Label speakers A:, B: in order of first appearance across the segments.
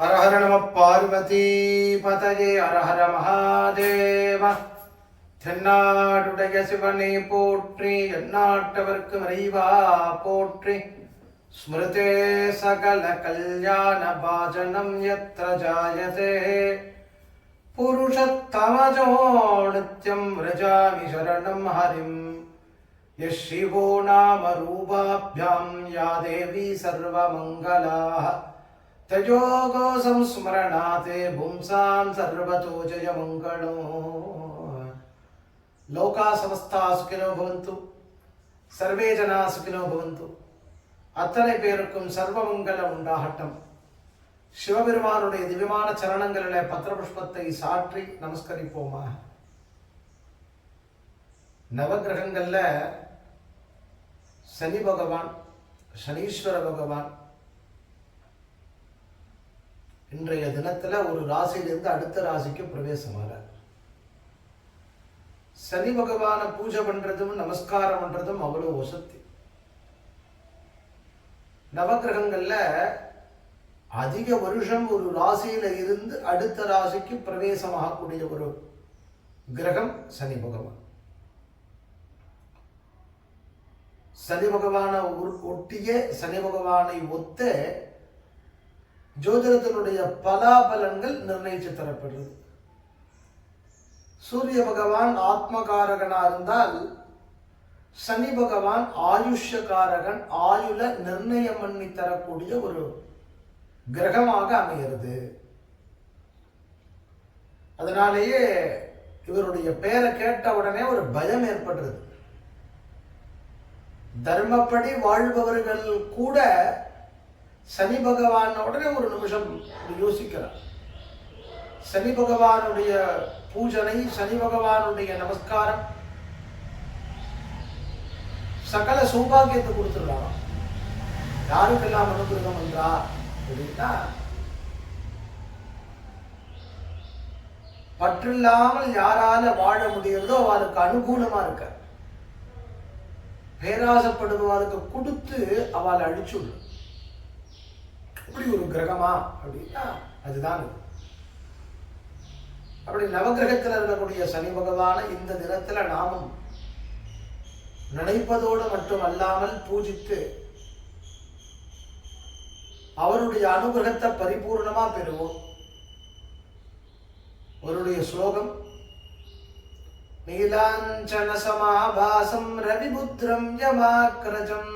A: ஹர ஹர நம பார்வதி பதகே ஹர ஹர மகாதேவ தென்னாடுடைய சிவனை போற்றி எந்நாட்டவர்க்கு மறைவா போற்றி ஸ்மிருதே சகல கல்யாண பாஜனம் யத்ர ஜாயதே புருஷத்தமஜோ நித்யம் விரஜாமி சரணம் ஹரிம் यः शिवो नाम रूपाभ्यां या देवी सर्वमङ्गलाः तयोगो संस्मरणाते पुंसां सर्वतो जयमङ्गलो लोका समस्ता सुखिनो भवन्तु சர்வே ஜனா சுகினோ பவந்து அத்தனை பேருக்கும் சர்வமங்கலம் உண்டாகட்டும் சிவபெருமானுடைய திவ்யமான சரணங்களிலே பத்திரபுஷ்பத்தை சாற்றி நமஸ்கரிப்போமா நவகிரகங்கள்ல சனி பகவான் சனீஸ்வர பகவான் இன்றைய தினத்துல ஒரு ராசியிலிருந்து அடுத்த ராசிக்கு பிரவேசமாகிறார் சனி பகவானை பூஜை பண்றதும் நமஸ்காரம் பண்றதும் அவ்வளவு வசதி. நவகிரகங்கள்ல அதிக வருஷம் ஒரு ராசியில இருந்து அடுத்த ராசிக்கு பிரவேசமாகக்கூடிய ஒரு கிரகம் சனி பகவான். சனி பகவானை ஒ- ஒட்டிய சனி பகவானை ஒத்த ஜோதிடத்தினுடைய பலாபலன்கள் நிர்ணயித்து தரப்படுது. சூரிய பகவான் ஆத்மகாரகனா இருந்தால் சனி பகவான் ஆயுஷ்யகாரகன் ஆயுள நிர்ணயம் பண்ணி தரக்கூடிய ஒரு கிரகமாக அமைகிறது. அதனாலேயே இவருடைய பெயரை கேட்ட உடனே ஒரு பயம் ஏற்படுறது தர்மப்படி வாழ்பவர்கள் கூட சனி பகவான் உடனே ஒரு நிமிஷம் யோசிக்கிறார். சனி பகவானுடைய பூஜனை சனி பகவானுடைய நமஸ்காரம் சகல சௌபாகியத்தை கொடுத்துடலாம். யாருக்கெல்லாம் அனுகிரகம் என்றா அப்படின்னா பற்றில்லாமல் யாரால வாழ முடியுறதோ அவருக்கு அனுகூலமா இருக்க. பேராசப்படுபவருக்கு கொடுத்து அவளை அழிச்சுடும் இப்படி ஒரு கிரகமா? அப்படின்னா அதுதான் இது. அப்படி நவகிரகத்தில் இருக்கக்கூடிய சனி பகவான இந்த தினத்தில் நாமும் நினைப்பதோடு மட்டும் அல்லாமல் பூஜித்து அவருடைய அனுகிரகத்தை பரிபூர்ணமா பெறுவோம். அவருடைய ஸ்லோகம் நீலாஞ்சன சமாபாசம் ரவிபுத்திரம் யமாக்ரஜம்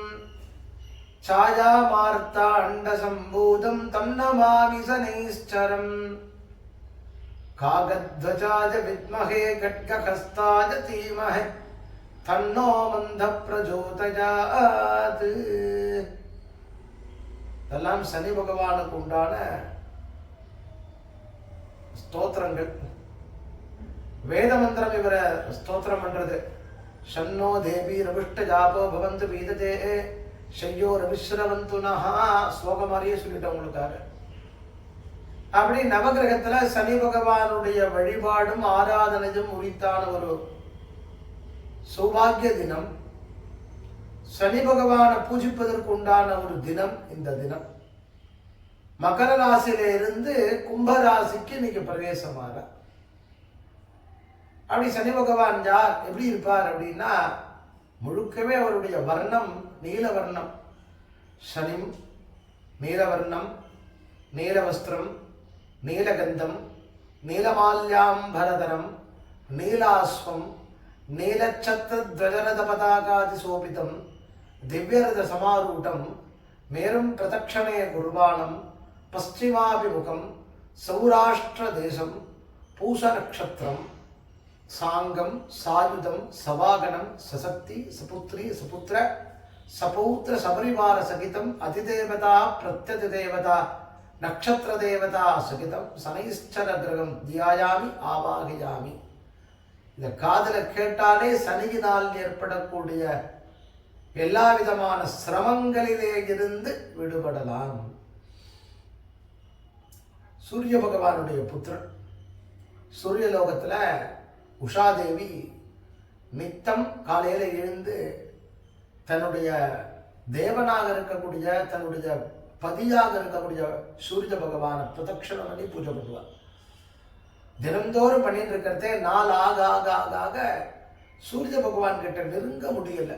A: छायामार्ताण्डसम्भूतं तं नमामि शनैश्चरम् कागध्वजाय विद्महे खड्गहस्ताय धीमहि तन्नो मन्दप्रचोदयात् இதெல்லாம் சனி பகவானுக்கு உண்டான ஸ்தோத்திரங்கள் வேத மந்திரம் இவரை ஸ்தோத்திரம் பண்றது ஷன்னோ தேவி ரவிஷ்ட ஜாபோ பவந்து வீததே ஷையோ மிஸ்ரவந்துனஹா நஹா ஸ்லோகம் மாதிரியே சொல்லிட்டேன் உங்களுக்காக. அப்படி நவகிரகத்துல சனி பகவானுடைய வழிபாடும் ஆராதனையும் உரித்தான ஒரு சௌபாகிய தினம். சனி பகவானை பூஜிப்பதற்கு உண்டான ஒரு தினம் இந்த தினம். மகர ராசியில இருந்து கும்ப ராசிக்கு இன்னைக்கு பிரவேசமாக. அப்படி சனி பகவான் யார் எப்படி இருப்பார் அப்படின்னா முழுக்கவே அவருடைய வர்ணம் நீலவர்ணம். சனி நீலவர்ணம் நீலவஸ்திரம் நீலகந்தம் நீலமால்யாம்பரதரம் நீலாஸ்வம் நீலச்சத்திரஜரத பதாகாதி சோபிதம் திவ்யரத சமாரூட்டம் மேலும் பிரதட்சணே குர்வாணம் பஸ்டிமாபிமுகம் சௌராஷ்டிர தேசம் பூச நட்சத்திரம் சாங்கம் சாயுதம் சவாகனம் சசக்தி சபுத்ரி சபுத்திர சபௌத்திர சபரிவார சகிதம் அதிதேவதா பிரத்யதிதேவதா நக்ஷத்திர தேவதா சகிதம் சனைஷ்டர கிரகம் தியாயாமி ஆவாகியாமி. இந்த காதலை கேட்டாலே சனியினால் ஏற்படக்கூடிய எல்லா விதமான சிரமங்களிலே இருந்து விடுபடலாம். சூரிய பகவானுடைய புத்திரன். சூரிய லோகத்தில் உஷாதேவி நித்தம் காலையில் எழுந்து தன்னுடைய தேவனாக இருக்கக்கூடிய தன்னுடைய பதியாக இருக்கக்கூடிய சூரிய பகவானை பிரதட்சணம் பண்ணி பூஜை பண்ணுவார். தினந்தோறும் பண்ணிட்டு இருக்கிறதே நாள் ஆக ஆக ஆக ஆக சூரிய பகவான் கிட்ட நெருங்க முடியல.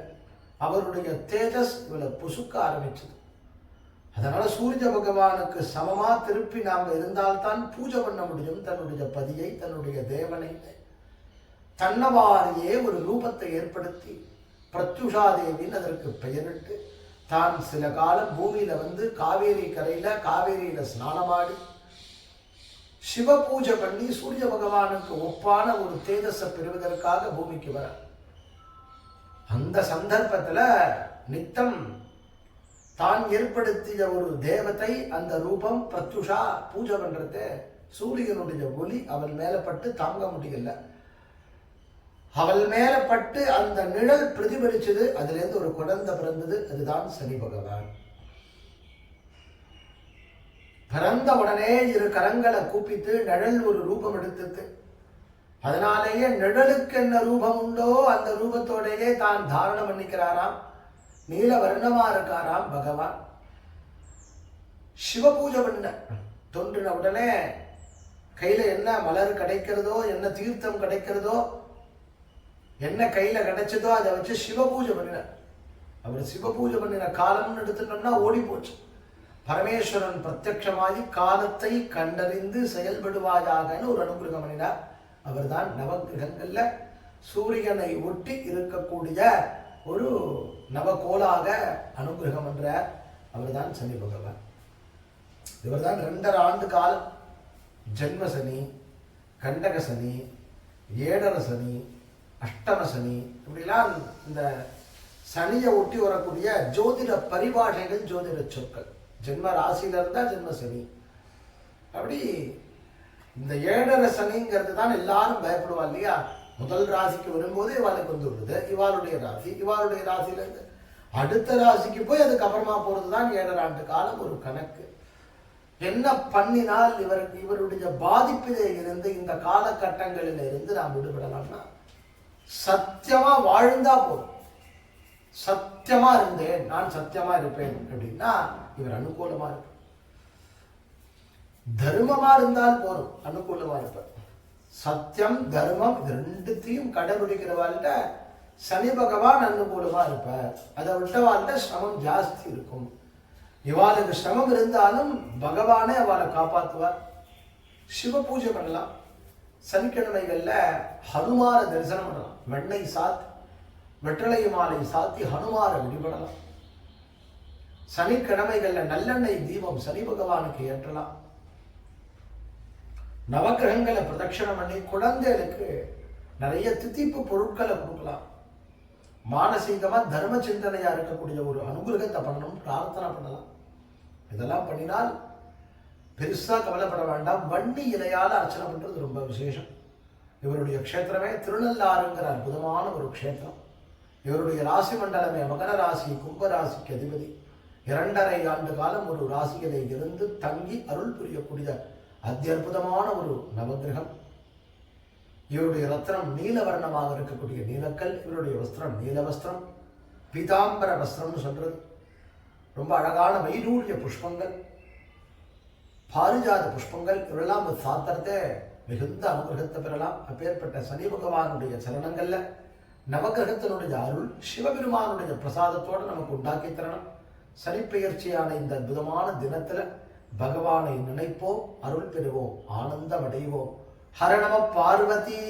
A: அவருடைய தேஜஸ் இவளை புசுக்க ஆரம்பிச்சது. அதனால சூரிய பகவானுக்கு சமமா திருப்பி நாம் இருந்தால்தான் பூஜை பண்ண முடியும். தன்னுடைய பதியை தன்னுடைய தேவனை தன்னவாரியே ஒரு ரூபத்தை ஏற்படுத்தி பிரத்யுஷா தேவின்னு அதற்கு பெயரிட்டு தான் சில காலம் பூமியில வந்து காவேரி கரையில காவேரியில ஸ்நானமாடி சிவ பூஜை பண்ணி சூரிய பகவானுக்கு ஒப்பான ஒரு தேஜஸை பெறுவதற்காக பூமிக்கு வர. அந்த சந்தர்ப்பத்துல நித்தம் தான் ஏற்படுத்திய ஒரு தேவத்தை அந்த ரூபம் பிரத்யுஷா பூஜை பண்றது சூரியனுடைய ஒலி அவள் மேலப்பட்டு தாங்க முடியல. அவள் மேல பட்டு அந்த நிழல் பிரதிபலிச்சது அதுலேருந்து ஒரு குழந்தை பிறந்தது அதுதான் சனி பகவான். பிறந்த உடனே இரு கரங்களை கூப்பித்து நிழல் ஒரு ரூபம் எடுத்தது அதனாலேயே நிழலுக்கு என்ன ரூபம் உண்டோ அந்த ரூபத்தோடையே தான் தாரணம் பண்ணிக்கிறாராம். நீல வர்ணமா இருக்காராம் பகவான். சிவ பூஜை பண்ண தோன்றின உடனே கையில என்ன மலர் கிடைக்கிறதோ என்ன தீர்த்தம் கிடைக்கிறதோ என்ன கையில கிடைச்சதோ அதை வச்சு சிவ பூஜை பண்ணினார். அவர் சிவ பூஜை பண்ணின காலம்னு எடுத்துட்டோம்னா ஓடி போச்சு. பரமேஸ்வரன் பிரத்யட்சமாகி காலத்தை கண்டறிந்து செயல்படுவாயாகன்னு ஒரு அனுகிரகம் பண்ணினார். அவர்தான் நவகிரகங்கள்ல சூரியனை ஒட்டி இருக்கக்கூடிய ஒரு நவகோலாக அனுகிரகம் என்ற அவர்தான் சனி பகவான். இவர்தான் ரெண்டரை ஆண்டு காலம். ஜென்ம சனி கண்டக சனி ஏடர சனி அஷ்டம சனி. இப்படிலாம் இந்த சனியை ஒட்டி வரக்கூடிய ஜோதிட பரிபாஷைகள் ஜோதிட சொற்கள். ஜென்ம ராசியில இருந்தா ஜென்ம சனி. அப்படி இந்த ஏழரை சனிங்கிறது தான் எல்லாரும் பயப்படுவா இல்லையா? முதல் ராசிக்கு வரும்போது இவாளுக்கு வந்து விடுது. இவாளுடைய ராசி இவாளுடைய ராசியில இருந்து அடுத்த ராசிக்கு போய் அதுக்கப்புறமா போறது தான் ஏழரை ஆண்டு காலம் ஒரு கணக்கு. என்ன பண்ணினால் இவர் இவருடைய பாதிப்பிலே இருந்து இந்த காலகட்டங்களில் இருந்து நாம் விடுபடலாம்னா சத்தியமா வாழ்ந்தா போதும். சத்தியமா இருந்தேன் நான் சத்தியமா இருப்பேன் அப்படின்னா இவர் அனுகூலமா இருப்பார். தர்மமா இருந்தால் போதும் அனுகூலமா இருப்பார். சத்தியம் தர்மம் இது ரெண்டுத்தையும் கடைபிடிக்கிறவாள்கிட்ட சனி பகவான் அனுகூலமா இருப்பார். அதை விட்டவாள்கிட்ட சிரமம் ஜாஸ்தி இருக்கும். இவாளுக்கு சிரமம் இருந்தாலும் பகவானே அவளை காப்பாற்றுவார். சிவ பூஜை பண்ணலாம். சனிக்கிழமைகளில் ஹனுமார தரிசனம் பண்ணலாம். வெண்ணெய் சாத்தி வெற்றலை மாலை சாத்தி ஹனுமார வழிபடலாம். சனிக்கிழமைகளில் நல்லெண்ணெய் தீபம் சனி பகவானுக்கு ஏற்றலாம். நவக்கிரகங்களை பிரதட்சணம் பண்ணி குழந்தைகளுக்கு நிறைய தித்திப்பு பொருட்களை கொடுக்கலாம். மானசீகமாக தர்ம சிந்தனையாக இருக்கக்கூடிய ஒரு அனுகிரகத்தை பண்ணணும் பிரார்த்தனை பண்ணலாம். இதெல்லாம் பண்ணினால் பெருசாக கவலைப்பட வேண்டாம். வண்டி இலையால் அர்ச்சனை பண்ணுறது ரொம்ப விசேஷம். இவருடைய க்ஷேத்திரமே திருநள்ளாறுங்கிற அற்புதமான ஒரு க்ஷேத்திரம். இவருடைய ராசி மண்டலமே மகர ராசி கும்ப ராசிக்கு அதிபதி. இரண்டரை ஆண்டு காலம் ஒரு ராசியிலே இருந்து தங்கி அருள் புரியக்கூடிய அத்தியற்புதமான ஒரு நவகிரகம் இவருடைய ரத்னம் நீலவர்ணமாக இருக்கக்கூடிய நீலக்கல் இவருடைய வஸ்திரம் நீல வஸ்திரம் பீதாம்பர வஸ்திரம்னு சொல்றது. ரொம்ப அழகான வைரூரிய புஷ்பங்கள். பாரிஜாத புஷ்பங்கள் இவெல்லாம் சாத்திரத்தை மிகுந்த அனுகிரகத்தை பெறலாம். அப்பேற்பட்ட சனி பகவானுடைய சரணங்கள்ல நவகிரகத்தினுடைய அருள் சிவபெருமானுடைய பிரசாதத்தோடு நமக்கு உண்டாக்கி தரணும். சனிப்பெயர்ச்சியான இந்த அற்புதமான தினத்துல பகவானை நினைப்போம் அருள் பெறுவோம் ஆனந்தம் அடைவோம். ஹர நம பார்வதி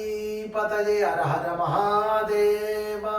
A: பதஜே அரஹர மகாதேவா.